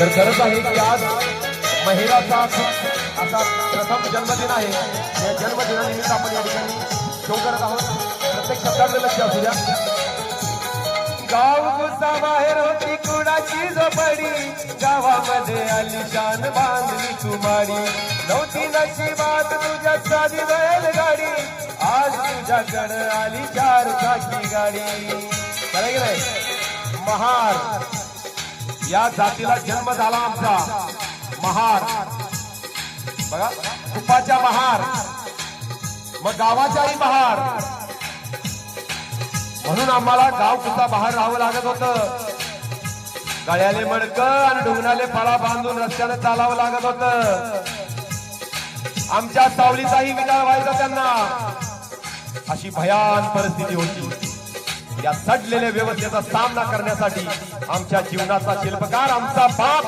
तर खरंच आहे की आज महिलाचा असा प्रथम जन्मदिन आहे. या जन्मदिनानिमित्त आपण या ठिकाणी शो करत आहोत. प्रत्येक शब्दाकडे लक्ष असू द्या. गाव गुसा बाहेर होती कुणाची झोपडी? गावामध्ये आली शान बांधली कुमारी नव्हती नशिबात तुझ्या साधी बैलगाडी. आज तुझ्याकडे आली चार चाकी गाडी. खरं महार. या जातीला जन्म झाला आमचा. महार. बघा कुपाच्या महार. मग गावाच्याही महार. म्हणून आम्हाला गाव सुद्धा बाहेर राहावं लागत होतं. गळ्याले मडक आणि ढुंगणाले फळा बांधून रस्त्याने चालावं लागत होत. आमच्या सावलीचाही विचार व्हायचा त्यांना. अशी भयान परिस्थिती होती. या सडलेल्या व्यवस्थेचा सामना करण्यासाठी आमच्या जीवनाचा शिल्पकार आमचा बाप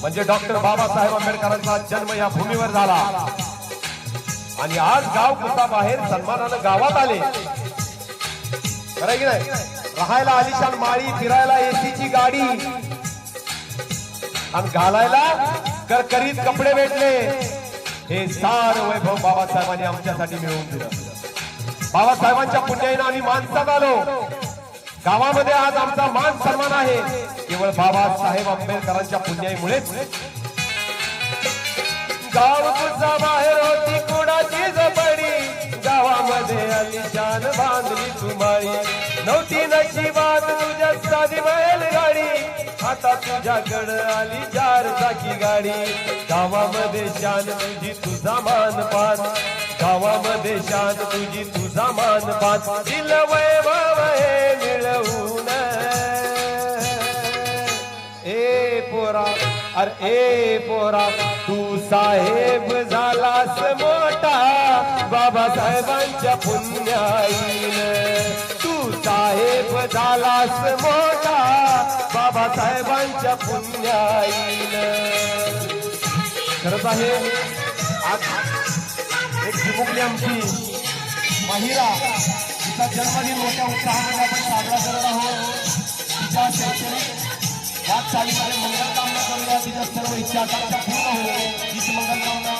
म्हणजे डॉक्टर बाबासाहेब आंबेडकरांचा जन्म या भूमीवर झाला. आणि आज गाव कुठा बाहेर सन्मानानं गावात आले. खरं की नाही? राहायला आलिशान माळी फिरायला एसीची गाडी. आणि घालायला करकरीत कपडे भेटले. हे सार वैभव बाबासाहेबांनी आमच्यासाठी मिळवून दिलं. बाबासाहेबांच्या पुण्याईनं आम्ही माणसात आलो गावामध्ये आज आमचा मान सन्मान आहे. केवळ बाबासाहेब आंबेडकरांच्या पुण्याईमुळेच. गाव तुझा बाहेर होती कुणाची जपडी? गावामध्ये आली शान बांधली तुम्हारी नव्हती नशिबात तुझ्या साधी बैलगाडी. आता तुझ्याकडं आली चार चाकी गाडी. गावामध्ये शान तुझी तुझा मान पान. गावामध्ये शान तुझी तुझा मान पान दिल वैभव हे मिळवून. ए पोरा अरे ए पोरा तू साहेब झालास मोठा. बाबासाहेबांच्या पुण्याईन. तू साहेब झालास मोठा. बाबासाहेबांच्या पुण्याईन. खरंच आहे आज आमची महिला तिचा जन्मदिन मोठ्या उत्साहामध्ये आपण साजरा करत आहोत. तिच्या शैक्षणिक वाटचालीमध्ये मंगलकामना करूया. तिच्या सर्व इच्छा आकांक्षा पूर्ण हो तीच मंगलकामना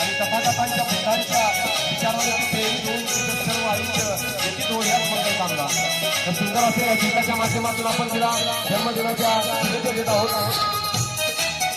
आणि तपाटापांच्या भटांच्या विचारावरती प्रेरित होऊन तिचं सर्व आयुष्य व्यतीत हो याच मंगलकामना तर सुंदर असेल या गीताच्या माध्यमातून आपण तिला जन्मदिनाच्या शुभेच्छा देत आहोत.